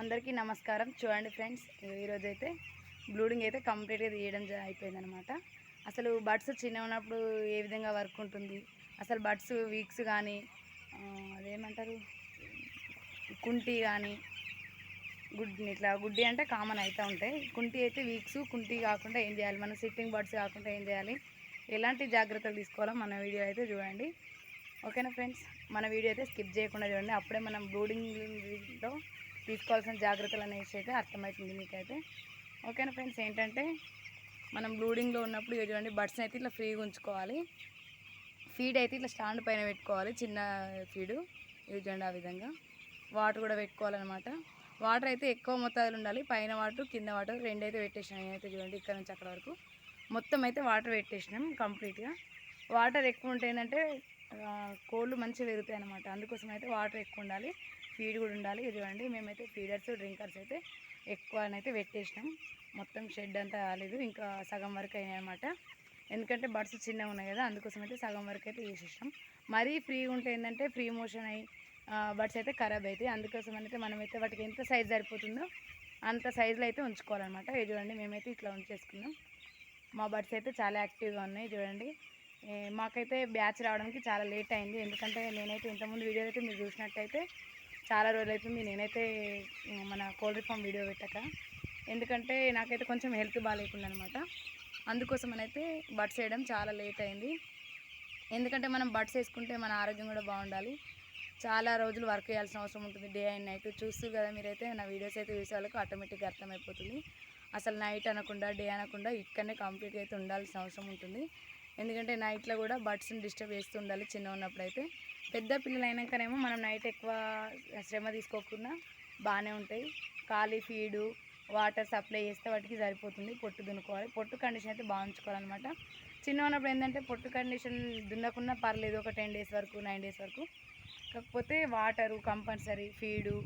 అందరికీ నమస్కారం. చూడండి ఫ్రెండ్స్ ఈరోజు అయితే బ్లూడింగ్ అయితే కంప్లీట్గా తీయడం జ- అయిపోయిందనమాట అసలు బడ్స్ చిన్న ఉన్నప్పుడు ఏ విధంగా వర్క్ ఉంటుంది? అసలు బడ్స్ వీక్స్ కానీ అదేమంటారు? కుంటి కానీ గుడ్డి ఇట్లా గుడ్డి అంటే కామన్ అవుతూ ఉంటాయి. కుంటి అయితే వీక్స్ కుంటి కాకుండా ఏం చేయాలి? మనం సిట్టింగ్ బర్డ్స్ కాకుండా ఏం చేయాలి? ఎలాంటి జాగ్రత్తలు తీసుకోవాలో మన వీడియో అయితే చూడండి. ఓకేనా ఫ్రెండ్స్? మన వీడియో అయితే స్కిప్ చేయకుండా చూడండి. అప్పుడే మనం బ్లూడింగ్లో తీసుకోవాల్సిన జాగ్రత్తలు అనేసి అయితే అర్థమవుతుంది మీకైతే. ఓకేనా ఫ్రెండ్స్? ఏంటంటే మనం బ్లూడింగ్లో ఉన్నప్పుడు ఇక చూడండి బడ్స్ని అయితే ఇట్లా ఫ్రీగా ఉంచుకోవాలి. ఫీడ్ అయితే ఇట్లా స్టాండ్ పైన పెట్టుకోవాలి చిన్న ఫీడు. ఇది చూడండి ఆ విధంగా. వాటర్ కూడా పెట్టుకోవాలన్నమాట. వాటర్ అయితే ఎక్కువ మొత్తాలు ఉండాలి. పైన వాటర్ కింద వాటర్ రెండు అయితే పెట్టేసినాం నేనైతే చూడండి ఇక్కడ నుంచి అక్కడ వరకు. మొత్తం అయితే వాటర్ పెట్టేసినాం కంప్లీట్గా. వాటర్ ఎక్కువ ఉంటే ఏంటంటే కోళ్ళు మంచిగా పెరుగుతాయి అనమాట అందుకోసం అయితే వాటర్ ఎక్కువ ఉండాలి. ఫీడ్ కూడా ఉండాలి. ఇది చూడండి మేమైతే ఫీడర్స్ డ్రింకర్స్ అయితే ఎక్కువనైతే పెట్టేసినాం. మొత్తం షెడ్ అంతా కాలేదు ఇంకా సగం వరకు అయినాయి అనమాట ఎందుకంటే బడ్స్ చిన్నగా ఉన్నాయి కదా అందుకోసం అయితే సగం వరకు అయితే వేసేసినాం. మరీ ఫ్రీగా ఉంటే ఏంటంటే ఫ్రీ మోషన్ అయ్యి బడ్స్ అయితే ఖరాబ్ అవుతాయి అందుకోసం అయితే మనమైతే వాటికి ఎంత సైజ్ సరిపోతుందో అంత సైజులో అయితే ఉంచుకోవాలన్నమాట. ఇది చూడండి మేమైతే ఇట్లా ఉంచేసుకున్నాం. మా బర్డ్స్ అయితే చాలా యాక్టివ్గా ఉన్నాయి చూడండి. మాకైతే బ్యాచ్ రావడానికి చాలా లేట్ అయింది. ఎందుకంటే నేనైతే ఇంతకుముందు వీడియో అయితే మీరు చూసినట్టయితే చాలా రోజులు అవుతుంది నేనైతే మన కోల్డ్ ఫామ్ వీడియో పెట్టక. ఎందుకంటే నాకైతే కొంచెం హెల్త్ బాగాలేకుండా అనమాట అందుకోసం అయితే బడ్స్ వేయడం చాలా లేట్ అయింది. ఎందుకంటే మనం బడ్స్ వేసుకుంటే మన ఆరోగ్యం కూడా బాగుండాలి. చాలా రోజులు వర్క్ చేయాల్సిన అవసరం ఉంటుంది. డే అండ్ నైట్ చూస్తూ కదా మీరైతే నా వీడియోస్ అయితే చూసే వాళ్ళకి ఆటోమేటిక్గా అర్థమైపోతుంది. అసలు నైట్ అనకుండా డే అనకుండా ఇక్కడనే కంప్లీట్గా అయితే ఉండాల్సిన అవసరం ఉంటుంది. ఎందుకంటే నైట్లో కూడా బడ్స్ని డిస్టర్బ్ చేస్తూ ఉండాలి చిన్న ఉన్నప్పుడు అయితే పెద్ద పిల్లలు అయినాకనేమో మనం నైట్ ఎక్కువ శ్రమ తీసుకోకుండా బాగానే ఉంటాయి. ఖాళీ ఫీడు వాటర్ సప్లై చేస్తే వాటికి సరిపోతుంది. పొట్టు దున్నుకోవాలి. పొట్టు కండిషన్ అయితే బాగుంచుకోవాలన్నమాట చిన్న ఉన్నప్పుడు ఏంటంటే పొట్టు కండిషన్ దున్నకున్నా పర్లేదు. ఒక టెన్ డేస్ వరకు నైన్ డేస్ వరకు. కాకపోతే వాటరు కంపల్సరీ ఫీడు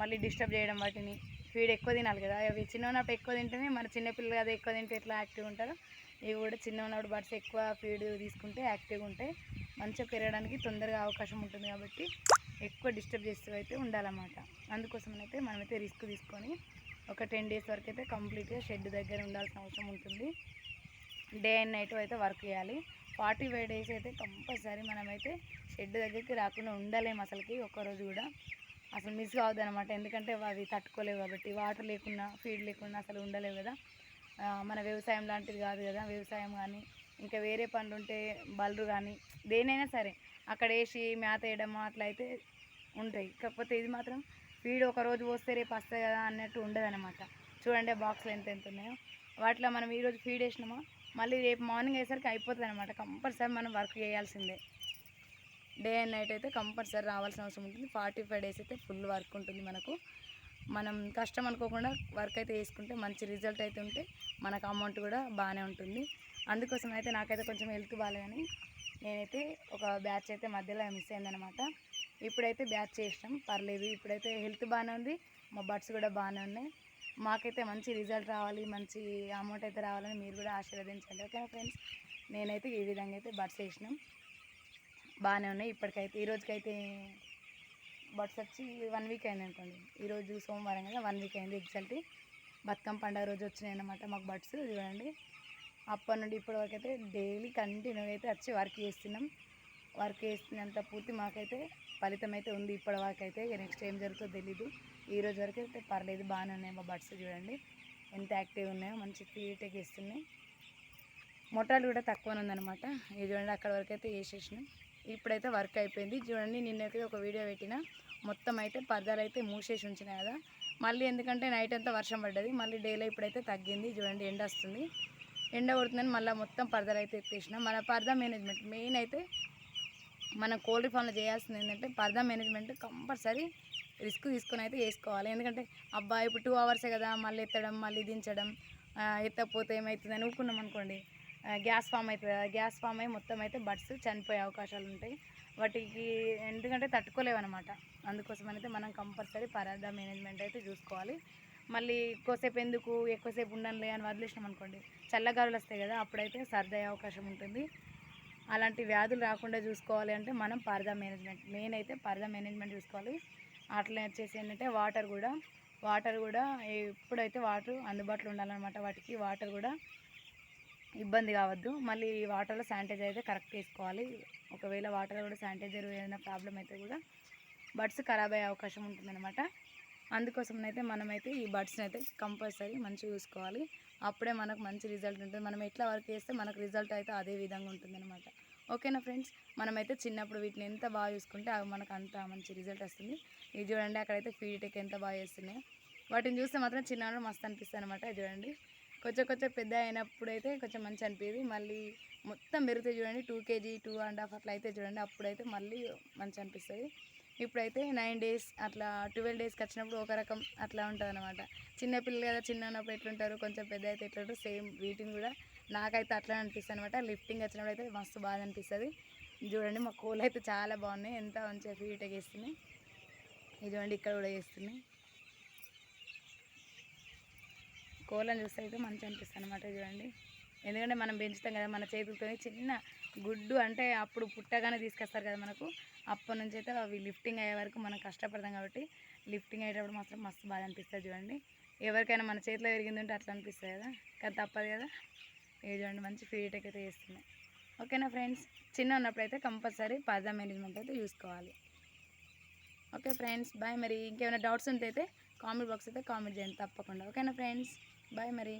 మళ్ళీ డిస్టర్బ్ చేయడం వాటిని. ఫీడ్ ఎక్కువ తినాలి కదా. అవి చిన్న ఉన్నప్పుడు ఎక్కువ తింటేనే మన చిన్నపిల్లలు కదా ఎక్కువ తింటే ఎట్లా యాక్టివ్ ఉంటారో. ఇవి కూడా చిన్న ఉన్నప్పుడు బర్డ్స్ ఎక్కువ ఫీడ్ తీసుకుంటే యాక్టివ్గా ఉంటాయి మంచిగా పెరగడానికి తొందరగా అవకాశం ఉంటుంది కాబట్టి ఎక్కువ డిస్టర్బ్ చేస్తూ అయితే ఉండాలన్నమాట. అందుకోసం అయితే మనమైతే రిస్క్ తీసుకొని ఒక టెన్ డేస్ వరకు అయితే కంప్లీట్గా షెడ్ దగ్గర ఉండాల్సిన అవసరం ఉంటుంది. డే అండ్ నైట్ అయితే వర్క్ చేయాలి. ఫార్టీ ఫైవ్ డేస్ అయితే కంపల్సరీ మనమైతే షెడ్ దగ్గరికి రాకుండా ఉండలేము అసలుకి ఒక్కరోజు కూడా. అసలు మిస్ కావద్దు అనమాట ఎందుకంటే అవి తట్టుకోలేవు కాబట్టి వాటర్ లేకున్నా ఫీడ్ లేకున్నా అసలు ఉండలేవు కదా. మన వ్యవసాయం లాంటిది కాదు కదా వ్యవసాయం కానీ ఇంకా వేరే పనులు ఉంటే బలరు కానీ దేనైనా సరే అక్కడ వేసి మేత వేయడం అట్లా అయితే ఉంటాయి. కాకపోతే ఇది మాత్రం ఫీడ్ ఒకరోజు పోస్తే రేపు వస్తాయి కదా అన్నట్టు ఉండదు అనమాట చూడండి బాక్స్లు ఎంత ఎంత ఉన్నాయో. వాటిలో మనం ఈరోజు ఫీడ్ వేసినామా మళ్ళీ రేపు మార్నింగ్ అయ్యేసరికి అయిపోతుంది అనమాట కంపల్సరీ మనం వర్క్ చేయాల్సిందే. డే అండ్ నైట్ అయితే కంపల్సరీ రావాల్సిన అవసరం ఉంటుంది. ఫార్టీ ఫైవ్ డేస్ అయితే ఫుల్ వర్క్ ఉంటుంది మనకు. మనం కష్టం అనుకోకుండా వర్క్ అయితే వేసుకుంటే మంచి రిజల్ట్ అయితే ఉంటే మనకు అమౌంట్ కూడా బాగానే ఉంటుంది. అందుకోసం అయితే నాకైతే కొంచెం హెల్త్ బాగాలేదని నేనైతే ఒక బ్యాచ్ అయితే మధ్యలో మిస్ అయిందనమాట ఇప్పుడైతే బ్యాచ్ చేసినాం. పర్లేదు ఇప్పుడైతే హెల్త్ బాగానే ఉంది. మా బడ్స్ కూడా బాగానే ఉన్నాయి. మాకైతే మంచి రిజల్ట్ రావాలి మంచి అమౌంట్ అయితే రావాలని మీరు కూడా ఆశీర్వదించండి. ఓకేనా ఫ్రెండ్స్ నేనైతే ఈ విధంగా అయితే బడ్స్ వేసినాం బాగానే ఉన్నాయి. ఇప్పటికైతే ఈ రోజుకైతే బడ్స్ వచ్చి వన్ వీక్ అయింది అనుకోండి. ఈరోజు సోమవారం కదా వన్ వీక్ అయింది ఎగ్జాక్ట్ బతుకమ్మ పండుగ రోజు వచ్చినాయి అనమాట మాకు బడ్స్ చూడండి అప్పటి నుండి ఇప్పటి వరకు అయితే డైలీ కంటిన్యూ అయితే వచ్చి వర్క్ చేస్తున్నాం. వర్క్ చేస్తున్నంత పూర్తి మాకైతే ఫలితం అయితే ఉంది ఇప్పటి వరకు అయితే. నెక్స్ట్ ఏం జరుగుతుందో తెలీదు. ఈ రోజు వరకు అయితే పర్లేదు బాగానే ఉన్నాయి మా బడ్స్ చూడండి. ఎంత యాక్టివ్ ఉన్నాయో మంచి ఫీటెక్ ఇస్తున్నాయి మొట్టాలు కూడా తక్కువనే ఉందన్నమాట. ఇది చూడండి అక్కడ వరకు అయితే వేసేసినాం ఇప్పుడైతే వర్క్ అయిపోయింది. చూడండి నిన్నైతే ఒక వీడియో పెట్టిన. మొత్తం అయితే పరదాలు అయితే మూసేసి ఉంచినాయి కదా. మళ్ళీ ఎందుకంటే నైట్ అంతా వర్షం పడ్డది. మళ్ళీ డేలో ఇప్పుడైతే తగ్గింది. చూడండి ఎండ వస్తుంది. ఎండ కొడుతుందని మళ్ళీ మొత్తం పరదాలు అయితే ఎత్తేసిన. మన పరదా మేనేజ్మెంట్ మెయిన్ అయితే మనం కోల్డ్ ఫామ్లో చేయాల్సింది ఏంటంటే పరదా మేనేజ్మెంట్ కంపల్సరీ రిస్క్ తీసుకొని అయితే వేసుకోవాలి. ఎందుకంటే అబ్బా ఇప్పుడు టూ అవర్సే కదా మళ్ళీ ఎత్తడం మళ్ళీ దించడం ఎత్తకపోతే ఏమవుతుందని ఊరుకున్నాం అనుకోండి. గ్యాస్ ఫామ్ అవుతుంది కదా గ్యాస్ ఫామ్ అయ్యి మొత్తం అయితే బడ్స్ చనిపోయే అవకాశాలు ఉంటాయి. వాటికి ఎందుకంటే తట్టుకోలేవన్నమాట. అందుకోసం అయితే మనం కంపల్సరీ పరాధ మేనేజ్మెంట్ అయితే చూసుకోవాలి. మళ్ళీ ఎక్కువసేపు ఎందుకు ఎక్కువసేపు ఉండనులే అని వదిలేసినాం అనుకోండి చల్లగారులు వస్తాయి కదా అప్పుడైతే సర్ది అయ్యే అవకాశం ఉంటుంది. అలాంటి వ్యాధులు రాకుండా చూసుకోవాలి అంటే మనం పరదా మేనేజ్మెంట్ మెయిన్ అయితే పరదా మేనేజ్మెంట్ చూసుకోవాలి. అట్లా వచ్చేసి ఏంటంటే వాటర్ కూడా వాటర్ కూడా ఎప్పుడైతే వాటర్ అందుబాటులో ఉండాలన్నమాట వాటికి వాటర్ కూడా ఇబ్బంది కావద్దు. మళ్ళీ వాటర్లో శానిటైజర్ అయితే కరెక్ట్ వేసుకోవాలి ఒకవేళ వాటర్లో కూడా శానిటైజర్ ఏదైనా ప్రాబ్లం అయితే కూడా బడ్స్ ఖరాబ్ అయ్యే అవకాశం ఉంటుందన్నమాట. అందుకోసం అయితే మనమైతే ఈ బడ్స్ని అయితే కంపల్సరీ మంచిగా చూసుకోవాలి. అప్పుడే మనకు మంచి రిజల్ట్ ఉంటుంది. మనం ఎట్లా వర్క్ చేస్తే మనకు రిజల్ట్ అయితే అదే విధంగా ఉంటుందన్నమాట. ఓకేనా ఫ్రెండ్స్? మనమైతే చిన్నప్పుడు వీటిని ఎంత బాగా చూసుకుంటే అవి మనకు అంత మంచి రిజల్ట్ వస్తుంది. ఇది చూడండి అక్కడైతే ఫీటెక్ ఎంత బాగా చేస్తున్నాయి. వాటిని చూస్తే మాత్రం చిన్నప్పుడు మస్తు అనిపిస్తుంది అనమాట చూడండి. కొంచెం కొంచెం పెద్ద అయినప్పుడు అయితే కొంచెం మంచి అనిపించేది మళ్ళీ మొత్తం పెరిగితే చూడండి two KG two and half అట్లా అయితే చూడండి అప్పుడైతే మళ్ళీ మంచి అనిపిస్తుంది ఇప్పుడైతే నైన్ డేస్ అట్లా ట్వెల్వ్ డేస్కి వచ్చినప్పుడు ఒక రకం అట్లా ఉంటుంది అనమాట చిన్నపిల్లలు కదా చిన్న ఉన్నప్పుడు ఎట్లుంటారు కొంచెం పెద్ద అయితే ఎట్లుంటారు సేమ్ వీటిని కూడా నాకైతే అట్లా అనిపిస్తుంది అనమాట లిఫ్టింగ్ వచ్చినప్పుడు అయితే మస్తు బాధ అనిపిస్తుంది చూడండి మా కోళ్ళు అయితే చాలా బాగున్నాయి. ఎంత మంచిగా ఫీటెక్ వేస్తున్నాయి ఇది చూడండి ఇక్కడ కూడా వేస్తున్నాయి కోళ్ళని చూస్తే అయితే మంచిగా అనిపిస్తుంది అనమాట చూడండి. ఎందుకంటే మనం పెంచుతాం కదా మన చేతులతో చిన్న గుడ్డు అంటే అప్పుడు పుట్టగానే తీసుకొస్తారు కదా మనకు. అప్పటి నుంచి అయితే అవి లిఫ్టింగ్ అయ్యే వరకు మనం కష్టపడతాం కాబట్టి లిఫ్టింగ్ అయ్యేటప్పుడు మాత్రం మస్తు బాగా అనిపిస్తుంది చూడండి. ఎవరికైనా మన చేతిలో పెరిగింది ఉంటే అట్లా అనిపిస్తుంది కదా కానీ తప్పదు కదా. ఇది చూడండి మంచి ఫీటెక్ అయితే చేస్తున్నాయి. ఓకేనా ఫ్రెండ్స్ చిన్న ఉన్నప్పుడు అయితే కంపల్సరీ పదా మేనేజ్మెంట్ అయితే చూసుకోవాలి. ఓకే ఫ్రెండ్స్ బాయ్ మరి. ఇంకేమైనా డౌట్స్ ఉంటే అయితే కామెంట్ బాక్స్ అయితే కామెంట్ చేయండి తప్పకుండా. ఓకేనా ఫ్రెండ్స్ బాయ్ మరి